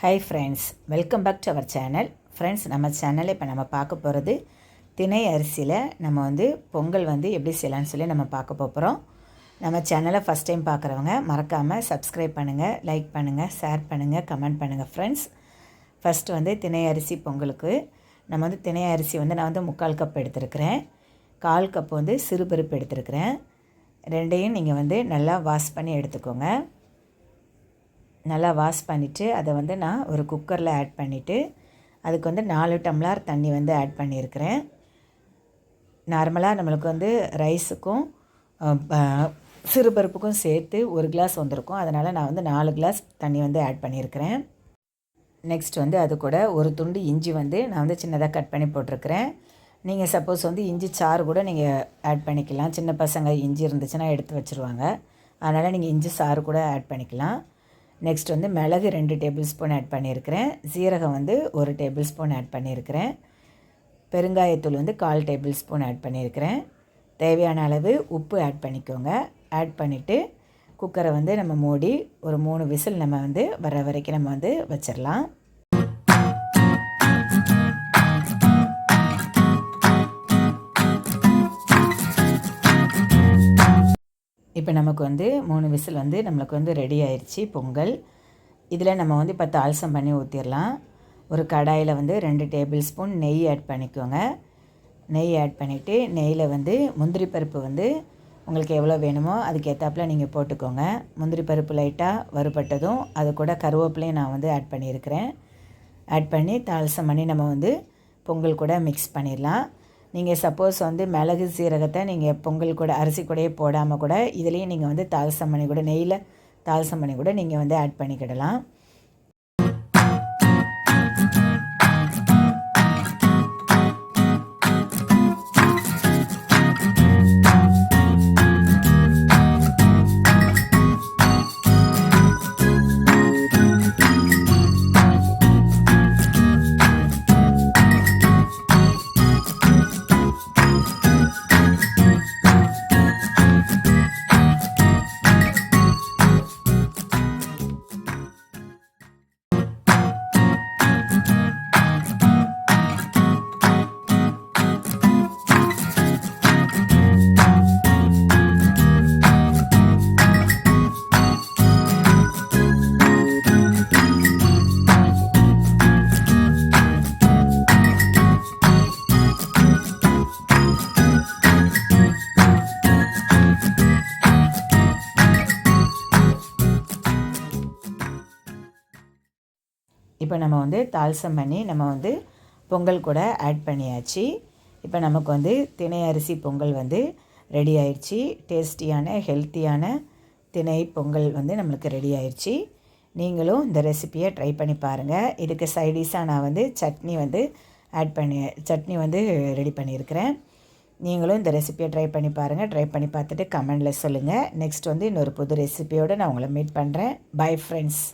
Hi friends welcome back to our channel friends நம்ம சேனலில் இப்போ நம்ம பார்க்க போகிறது திணை அரிசியில் நம்ம வந்து பொங்கல் வந்து எப்படி செய்யலாம்னு சொல்லி நம்ம பார்க்க போகிறோம் நம்ம சேனலை ஃபஸ்ட் டைம் பார்க்குறவங்க மறக்காமல் சப்ஸ்கிரைப் பண்ணுங்கள் லைக் பண்ணுங்கள் ஷேர் பண்ணுங்கள் கமெண்ட் பண்ணுங்கள் ஃப்ரெண்ட்ஸ் ஃபஸ்ட்டு வந்து திணை அரிசி பொங்கலுக்கு நம்ம வந்து திணை அரிசி வந்து நான் வந்து முக்கால் கப் எடுத்திருக்கிறேன். கால் கப் வந்து சிறுபருப்பு எடுத்திருக்கிறேன். ரெண்டையும் நீங்கள் வந்து நல்லா வாஷ் பண்ணி எடுத்துக்கோங்க. நல்லா வாஷ் பண்ணிவிட்டு அதை வந்து நான் ஒரு குக்கரில் ஆட் பண்ணிவிட்டு அதுக்கு வந்து நாலு டம்ளர் தண்ணி வந்து ஆட் பண்ணியிருக்கிறேன் நார்மலாக நம்மளுக்கு வந்து ரைஸுக்கும் சிறுபருப்புக்கும் சேர்த்து ஒரு கிளாஸ் வந்திருக்கும். அதனால் நான் வந்து நாலு கிளாஸ் தண்ணி வந்து ஆட் பண்ணியிருக்கிறேன் நெக்ஸ்ட் வந்து அது கூட ஒரு துண்டு இஞ்சி வந்து நான் வந்து சின்னதாக கட் பண்ணி போட்டிருக்கிறேன். நீங்கள் சப்போஸ் வந்து இஞ்சி சாறு கூட நீங்கள் ஆட் பண்ணிக்கலாம். சின்ன பசங்க இஞ்சி இருந்துச்சுன்னா எடுத்து வச்சுருவாங்க. அதனால் நீங்கள் இஞ்சி சாறு கூட ஆட் பண்ணிக்கலாம். நெக்ஸ்ட் வந்து மிளகு ரெண்டு டேபிள் ஸ்பூன் ஆட் பண்ணியிருக்கிறேன். சீரகம் வந்து ஒரு டேபிள் ஸ்பூன் ஆட் பண்ணியிருக்கிறேன். பெருங்காயத்தூள் வந்து கால் டேபிள் ஸ்பூன் ஆட் பண்ணியிருக்கிறேன். தேவையான அளவு உப்பு ஆட் பண்ணிக்கோங்க. ஆட் பண்ணிவிட்டு குக்கரை வந்து நம்ம மூடி ஒரு மூணு விசில் நம்ம வந்து வர வரைக்கும் நம்ம வந்து வச்சிடலாம் இப்போ நமக்கு வந்து மூணு விசில் வந்து நம்மளுக்கு வந்து ரெடி ஆயிடுச்சு பொங்கல். இதில் நம்ம வந்து இப்போ தால்சம் பண்ணி ஊற்றிடலாம் ஒரு கடாயில் வந்து ரெண்டு டேபிள் ஸ்பூன் நெய் ஆட் பண்ணிக்கோங்க. நெய் ஆட் பண்ணிவிட்டு நெய்யில் வந்து முந்திரி பருப்பு வந்து உங்களுக்கு எவ்வளோ வேணுமோ அதுக்கு ஏற்றாப்பில் நீங்கள் போட்டுக்கோங்க. முந்திரி பருப்பு லைட்டாக வறுபட்டதும் அது கூட கருவேப்பிலையும் நான் வந்து ஆட் பண்ணியிருக்கிறேன் ஆட் பண்ணி தால்சம் பண்ணி நம்ம வந்து பொங்கல் கூட மிக்ஸ் பண்ணிடலாம் நீங்கள் சப்போஸ் வந்து மிளகு சீரகத்தை நீங்கள் பொங்கல் கூட அரிசி கூடயே போடாமல் கூட இதுலேயும் நீங்கள் வந்து தால்சம் பண்ணி கூட நெய்யில் தால்சம் பண்ணி கூட நீங்கள் வந்து ஆட் பண்ணிக்கிடலாம். இப்போ நம்ம வந்து தால்சம் பண்ணி நம்ம வந்து பொங்கல் கூட ஆட் பண்ணியாச்சு. இப்போ நமக்கு வந்து திணை அரிசி பொங்கல் வந்து ரெடி ஆயிடுச்சு. டேஸ்டியான ஹெல்த்தியான திணை பொங்கல் வந்து நம்மளுக்கு ரெடி ஆயிடுச்சு. நீங்களும் இந்த ரெசிப்பியை ட்ரை பண்ணி பாருங்கள் இதுக்கு சைடிஷாக நான் வந்து சட்னி வந்து ஆட் பண்ணி சட்னி வந்து ரெடி பண்ணியிருக்கிறேன். நீங்களும் இந்த ரெசிப்பியை ட்ரை பண்ணி பாருங்கள் ட்ரை பண்ணி பார்த்துட்டு கமெண்டில் சொல்லுங்கள் நெக்ஸ்ட் வந்து இன்னொரு புது ரெசிப்பியோடு நான் உங்களை மீட் பண்ணுறேன் பை ஃப்ரெண்ட்ஸ்